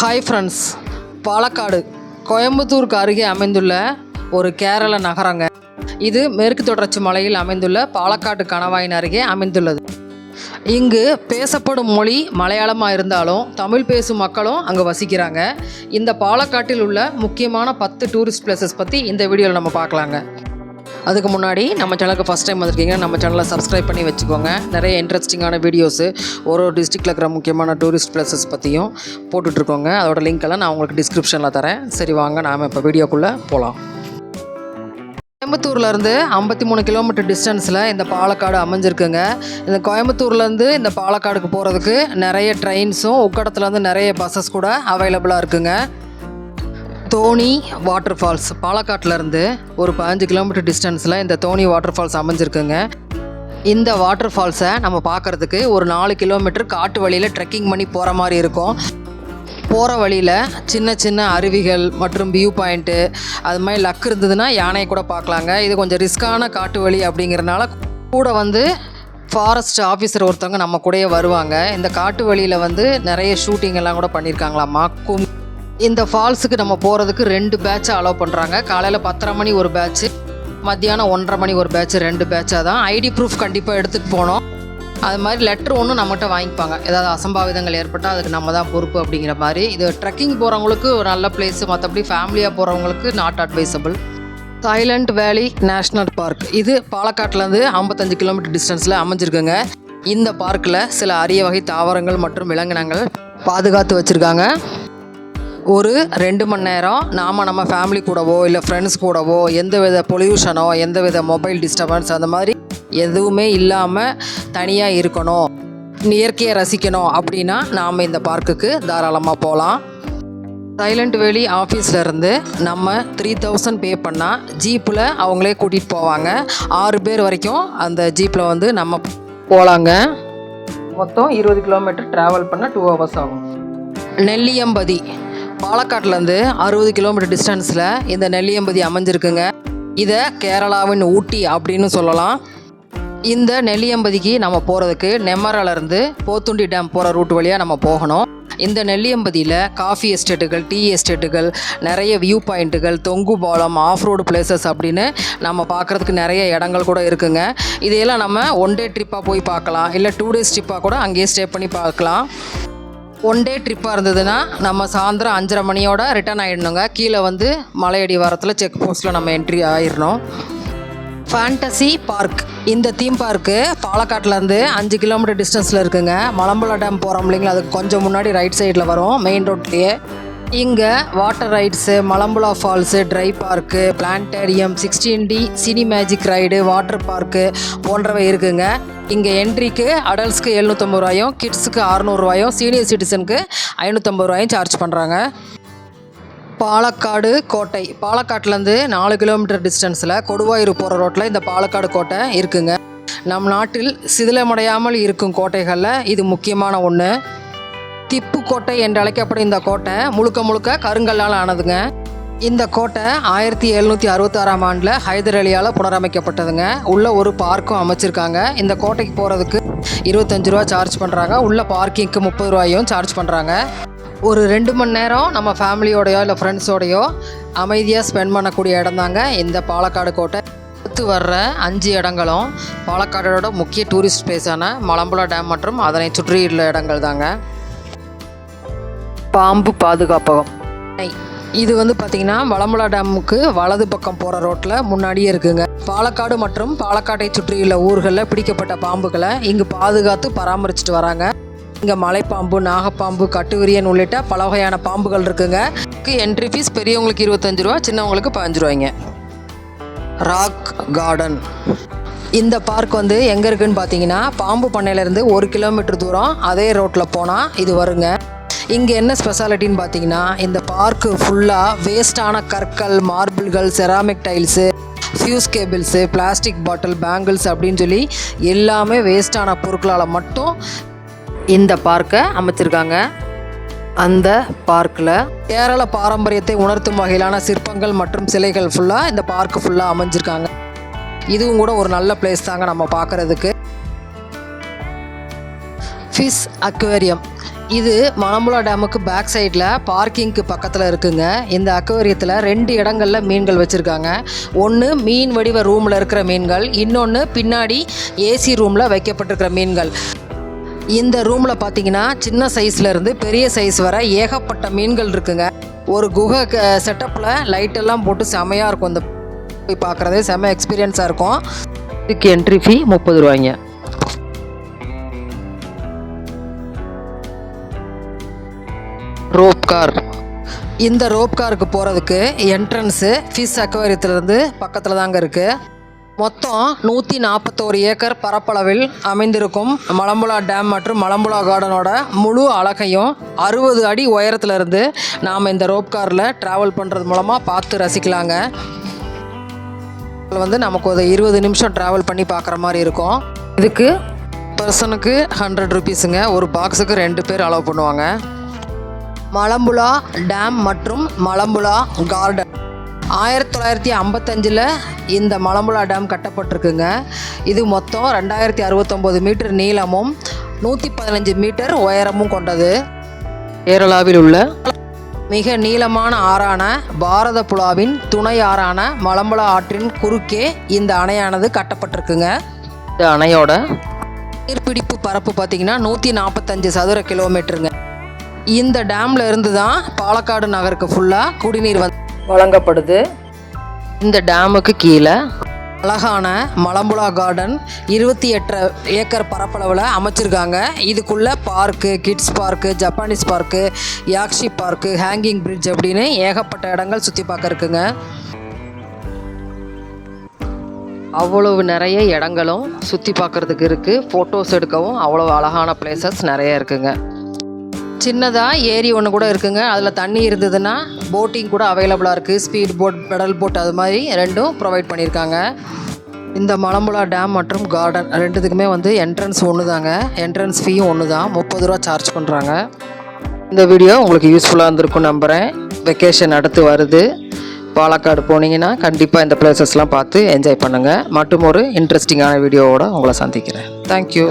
Hi friends Palakkad கோயம்புத்தூருக்கு அருகே அமைந்துள்ள ஒரு கேரள நகரங்க. இது மேற்கு தொடர்ச்சி மலையில் அமைந்துள்ள பாலக்காடு கணவாயின் அருகே அமைந்துள்ளது. இங்கு பேசப்படும் மொழி மலையாளமாக இருந்தாலும் தமிழ் பேசும் மக்களும் அங்கே வசிக்கிறாங்க. இந்த பாலக்காட்டில் உள்ள முக்கியமான பத்து டூரிஸ்ட் பிளேசஸ் பற்றி இந்த வீடியோவில் நம்ம பார்க்கலாங்க. அதுக்கு முன்னாடி நம்ம சேனலுக்கு ஃபஸ்ட் டைம் வந்திருக்கீங்க நம்ம சேனலை சப்ஸ்கிரைப் பண்ணி வச்சுக்கோங்க. நிறைய இன்ட்ரெஸ்டிங்கான வீடியோஸு ஒரு ஒரு டிஸ்ட்ரிக்டில் இருக்கிற முக்கியமான டூரிஸ்ட் பிளேசஸ் பற்றியும் போட்டுட்ருக்கோங்க. அதோட லிங்க் எல்லாம் நான் உங்களுக்கு டிஸ்கிரிப்ஷனில் தரேன். சரி வாங்க நாம் இப்போ வீடியோக்குள்ளே போகலாம் கோயம்புத்தூர்லேருந்து ஐம்பத்தி மூணு கிலோமீட்டர் டிஸ்டன்ஸில் இந்த பாலக்காடு அமைஞ்சிருக்குங்க. இந்த கோயம்புத்தூர்லேருந்து இந்த பாலக்காடுக்கு போகிறதுக்கு நிறைய ட்ரெயின்ஸும் உக்கடத்துலேருந்து நிறைய பஸ்ஸஸ் கூட அவைலபிளாக இருக்குங்க. தோணி வாட்டர் ஃபால்ஸ் பாலக்காட்டிலேருந்து ஒரு பதினஞ்சு கிலோமீட்டர் டிஸ்டன்ஸில் இந்த தோணி வாட்டர் ஃபால்ஸ் அமைஞ்சிருக்குங்க. இந்த வாட்டர் ஃபால்ஸை நம்ம பார்க்குறதுக்கு ஒரு நாலு கிலோமீட்டர் காட்டு வழியில் ட்ரெக்கிங் பண்ணி போகிற மாதிரி இருக்கும். போகிற வழியில் சின்ன சின்ன அருவிகள் மற்றும் வியூ பாயிண்ட்டு அது மாதிரி லக் இருந்ததுன்னா யானையை கூட பார்க்கலாங்க. இது கொஞ்சம் ரிஸ்க்கான காட்டு வழி அப்படிங்கிறனால கூட வந்து ஃபாரஸ்ட் ஆஃபீஸர் ஒருத்தவங்க நம்ம கூடயே வருவாங்க. இந்த காட்டு வழியில் வந்து நிறைய ஷூட்டிங் எல்லாம் கூட பண்ணியிருக்காங்களாம்மா கும் இந்த ஃபால்ஸுக்கு நம்ம போகிறதுக்கு ரெண்டு பேட்சை அலோவ் பண்ணுறாங்க காலையில் பத்தரை மணி ஒரு பேட்ச்சு மத்தியானம் ஒன்றரை மணி ஒரு பேட்ச் ரெண்டு பேட்சாக தான். ஐடி ப்ரூஃப் கண்டிப்பாக எடுத்துகிட்டு போனோம் அது மாதிரி லெட்ரு ஒன்று நம்மகிட்ட வாங்கிப்பாங்க. ஏதாவது அசம்பாவிதங்கள் ஏற்பட்டால் அதுக்கு நம்ம தான் பொறுப்பு அப்படிங்கிற மாதிரி. இது ட்ரெக்கிங் போகிறவங்களுக்கு ஒரு நல்ல பிளேஸு மற்றபடி ஃபேமிலியாக போகிறவங்களுக்கு not advisable silent valley national park இது பாலக்காட்டிலேருந்து ஐம்பத்தஞ்சு கிலோமீட்டர் டிஸ்டன்ஸில் அமைஞ்சிருக்குங்க. இந்த பார்க்கில் சில அரிய வகை தாவரங்கள் மற்றும் விலங்கினங்கள் பாதுகாத்து வச்சுருக்காங்க. ஒரு ரெண்டு மணி நேரம் நாம் நம்ம ஃபேமிலி கூடவோ இல்லை ஃப்ரெண்ட்ஸ் கூடவோ எந்த வித பொல்யூஷனோ எந்த வித மொபைல் டிஸ்டர்பன்ஸ் அந்த மாதிரி எதுவுமே இல்லாமல் தனியாக இருக்கணும். இயற்கையை ரசிக்கணும் அப்படின்னா நாம் இந்த பார்க்குக்கு தாராளமாக போகலாம் சைலண்ட் வேலி ஆஃபீஸ்லேருந்து நம்ம த்ரீ தௌசண்ட் பே பண்ணால் ஜீப்பில் அவங்களே கூட்டிகிட்டு போவாங்க. ஆறு பேர் வரைக்கும் அந்த ஜீப்பில் வந்து நம்ம போகலாங்க மொத்தம் இருபது கிலோமீட்டர் ட்ராவல் பண்ண டூ ஹவர்ஸ் ஆகும். நெல்லியம்பதி. பாலக்காட்டிலேருந்து அறுபது கிலோமீட்டர் டிஸ்டன்ஸில் இந்த நெல்லியம்பதி அமைஞ்சிருக்குங்க. இதை கேரளாவின் ஊட்டி அப்படின்னு சொல்லலாம். இந்த நெல்லியம்பதிக்கு நம்ம போகிறதுக்கு நெம்மரலேருந்து போத்துண்டி டேம் போகிற ரூட் வழியாக நம்ம போகணும். இந்த நெல்லியம்பதியில் காஃபி எஸ்டேட்டுகள் டீ எஸ்டேட்டுகள் நிறைய வியூ பாயிண்ட்டுகள் தொங்கு பாலம் ஆஃப் ரோடு பிளேசஸ் அப்படின்னு நம்ம பார்க்குறதுக்கு நிறைய இடங்கள் கூட இருக்குங்க. இதையெல்லாம் நம்ம ஒன் டே ட்ரிப்பாக போய் பார்க்கலாம். இல்லை டூ டேஸ் ட்ரிப்பாக கூட அங்கேயே ஸ்டே பண்ணி பார்க்கலாம். ஒன் டே ட்ரிப்பாக இருந்ததுன்னா நம்ம சாயந்தரம் அஞ்சரை மணியோட ரிட்டர்ன் ஆகிடணுங்க கீழே வந்து மலையடி வாரத்தில் செக் போஸ்ட்டில் நம்ம என்ட்ரி ஆயிடணும். ஃபேண்டசி பார்க் இந்த தீம் பார்க்கு பாலக்காட்டிலேருந்து அஞ்சு கிலோமீட்டர் டிஸ்டன்ஸில் இருக்குங்க. மலம்புழா டேம் போகிறோம் இல்லைங்களா? அதுக்கு கொஞ்சம் முன்னாடி ரைட் சைடில் வரும். மெயின் ரோட்லேயே இங்கே water rides Malampuzha falls dry park planetarium sixteen D cine magic ride water park போன்றவை இருக்குங்க. இங்கே என்ட்ரிக்கு அடல்ட்ஸ்க்கு எழுநூற்றம்பது ரூபாயும் கிட்ஸுக்கு அறநூறுவாயும் சீனியர் சிட்டிசனுக்கு ஐநூற்றம்பது ரூபாயும் சார்ஜ் பண்ணுறாங்க பாலக்காடு கோட்டை. பாலக்காட்டிலேருந்து நாலு கிலோமீட்டர் டிஸ்டன்ஸில் கொடுவாயூர் போகிற ரோட்டில் இந்த பாலக்காடு கோட்டை இருக்குங்க. நம் நாட்டில் சிதிலமடையாமல் இருக்கும் கோட்டைகளில் இது முக்கியமான ஒன்று திப்பு கோட்டை என்று அழைக்கப்படும் இந்த கோட்டை முழுக்க முழுக்க கருங்கல்லால் ஆனதுங்க. இந்த கோட்டை ஆயிரத்தி எழுநூற்றி அறுபத்தாறாம் ஆண்டில் ஹைதர் அலியால் புனரமைக்கப்பட்டதுங்க. உள்ளே ஒரு பார்க்கும் அமைச்சிருக்காங்க. இந்த கோட்டைக்கு போகிறதுக்கு இருபத்தஞ்சு ரூபா சார்ஜ் பண்ணுறாங்க உள்ள பார்க்கிங்க்கு முப்பது ரூபாயும் சார்ஜ் பண்ணுறாங்க ஒரு ரெண்டு மணி நேரம் நம்ம ஃபேமிலியோடையோ இல்லை ஃப்ரெண்ட்ஸோடையோ அமைதியாக ஸ்பெண்ட் பண்ணக்கூடிய இடம் தாங்க இந்த பாலக்காடு கோட்டை. அடுத்து வர்ற அஞ்சு இடங்களும் பாலக்காடோட முக்கிய டூரிஸ்ட் பிளேஸான மலம்புழா டேம் மற்றும் அதனை சுற்றியுள்ள இடங்கள் தாங்க பாம்பு பாதுகாப்பகம். இது வந்து பார்த்திங்கன்னா மலம்புழா டேமுக்கு வலது பக்கம் போகிற ரோட்டில் முன்னாடியே இருக்குங்க. பாலக்காடு மற்றும் பாலக்காட்டை சுற்றியுள்ள ஊர்களில் பிடிக்கப்பட்ட பாம்புகளை இங்கு பாதுகாத்து பராமரிச்சுட்டு வராங்க. இங்கே மலைப்பாம்பு நாகப்பாம்பு கட்டுவிரியன் உள்ளிட்ட பல வகையான பாம்புகள் இருக்குங்க. என்ட்ரி ஃபீஸ் பெரியவங்களுக்கு இருபத்தஞ்சு ரூபா சின்னவங்களுக்கு பதினஞ்சு ரூபாய்ங்க. Rock garden. இந்த பார்க் வந்து எங்கே இருக்குன்னு பார்த்தீங்கன்னா பாம்பு பண்ணையிலேருந்து ஒரு கிலோமீட்டர் தூரம் அதே ரோட்டில் போனால் இது வருங்க. இங்கே என்ன ஸ்பெஷாலிட்டின்னு பார்த்தீங்கன்னா இந்த பார்க்கு ஃபுல்லாக வேஸ்டான கற்கள் மார்பிள்கள் ceramic tiles fuse cables plastic bottle bangles அப்படின்னு சொல்லி எல்லாமே வேஸ்டான பொருட்களால் மட்டும் இந்த பார்க்கை அமைச்சிருக்காங்க. அந்த பார்க்கில் கேரள பாரம்பரியத்தை உணர்த்தும் வகையிலான சிற்பங்கள் மற்றும் சிலைகள் ஃபுல்லாக இந்த பார்க்கு ஃபுல்லாக அமைஞ்சிருக்காங்க. இதுவும் கூட ஒரு நல்ல பிளேஸ் தாங்க நம்ம பார்க்குறதுக்கு ஃபிஷ் அக்வேரியம் இது மலம்புழா டேமுக்கு பேக் சைடில் பார்க்கிங்க்கு பக்கத்தில் இருக்குங்க. இந்த அக்வேரியத்தில் ரெண்டு இடங்களில் மீன்கள் வச்சுருக்காங்க. ஒன்று மீன் வடிவ ரூமில் இருக்கிற மீன்கள் இன்னொன்று பின்னாடி ஏசி ரூமில் வைக்கப்பட்டிருக்கிற மீன்கள். இந்த ரூமில் பார்த்தீங்கன்னா சின்ன சைஸ்லேருந்து பெரிய சைஸ் வரை ஏகப்பட்ட மீன்கள் இருக்குங்க. ஒரு குகை செட்டப்பில் லைட்டெல்லாம் போட்டு செமையாக இருக்கும். இந்த போய் பார்க்குறது செம எக்ஸ்பீரியன்ஸாக இருக்கும். இதுக்கு என்ட்ரி ஃபீ முப்பது ரூபாய்ங்க. கார் இந்த ரோப் காருக்கு போகிறதுக்கு என்ட்ரன்ஸு ஃபிஷ் அக்வேரியத்துலேருந்து பக்கத்தில் தாங்க இருக்குது மொத்தம் நூற்றி நாற்பத்தோரு ஏக்கர் பரப்பளவில் அமைந்திருக்கும் மலம்புலா டேம் மற்றும் மலம்புலா கார்டனோட முழு அழகையும் அறுபது அடி உயரத்துலேருந்து நாம் இந்த ரோப் காரில் ட்ராவல் பண்ணுறது மூலமாக பார்த்து ரசிக்கலாங்க. வந்து நமக்கு ஒரு இருபது நிமிஷம் ட்ராவல் பண்ணி பார்க்குற மாதிரி இருக்கும். இதுக்கு பர்சனுக்கு ஹண்ட்ரட் ருபீஸுங்க ஒரு பாக்ஸுக்கு ரெண்டு பேர் அலோவ் பண்ணுவாங்க. மலம்புழா டேம் மற்றும் மலம்புழா கார்டன். ஆயிரத்தி தொள்ளாயிரத்தி ஐம்பத்தஞ்சில் இந்த மலம்புழா டேம் கட்டப்பட்டிருக்குங்க. இது மொத்தம் ரெண்டாயிரத்தி அறுபத்தொம்போது மீட்டர் நீளமும் நூற்றி பதினஞ்சு மீட்டர் உயரமும் கொண்டது. கேரளாவில் உள்ள மிக நீளமான ஆறான பாரத புலாவின் துணை ஆறான மலம்புழா ஆற்றின் குறுக்கே இந்த அணையானது கட்டப்பட்டிருக்குங்க. இந்த அணையோட நீர்பிடிப்பு பரப்பு பார்த்தீங்கன்னா நூற்றி நாற்பத்தஞ்சு சதுர கிலோமீட்டருங்க. இந்த டேம்ல இருந்து தான் பாலக்காடு நகருக்கு ஃபுல்லாக குடிநீர் வந்து வழங்கப்படுது. இந்த டேமுக்கு கீழே அழகான மலம்புலா கார்டன் இருபத்தி எட்டு ஏக்கர் பரப்பளவில் அமைச்சிருக்காங்க. இதுக்குள்ளே park kids park Japanese park Yakshi park hanging bridge அப்படின்னு ஏகப்பட்ட இடங்கள் சுற்றி பார்க்க இருக்குங்க. அவ்வளவு நிறைய இடங்களும் சுற்றி பார்க்குறதுக்கு இருக்குது ஃபோட்டோஸ் எடுக்கவும் அவ்வளோ அழகான பிளேசஸ் நிறைய இருக்குங்க. சின்னதாக ஏரி ஒன்று கூட இருக்குங்க. அதில் தண்ணி இருந்ததுன்னா போட்டிங் கூட அவைலபிளாக இருக்குது ஸ்பீட் போட் பெடல் போட் அது மாதிரி ரெண்டும் ப்ரொவைட் பண்ணியிருக்காங்க. இந்த மலம்புழா டேம் மற்றும் கார்டன் ரெண்டுத்துக்குமே வந்து என்ட்ரன்ஸ் ஒன்று தாங்க என்ட்ரன்ஸ் ஃபீயும் ஒன்று தான் முப்பது ரூபா சார்ஜ் பண்ணுறாங்க இந்த வீடியோ உங்களுக்கு யூஸ்ஃபுல்லாக இருந்திருக்கும் நம்புகிறேன் வெக்கேஷன் அடுத்து வருது. பாலக்காடு போனீங்கன்னா கண்டிப்பாக இந்த பிளேசஸ்லாம் பார்த்து என்ஜாய் பண்ணுங்கள் மற்றும் ஒரு இன்ட்ரெஸ்டிங்கான வீடியோவோட உங்களை சந்திக்கிறேன். தேங்க்யூ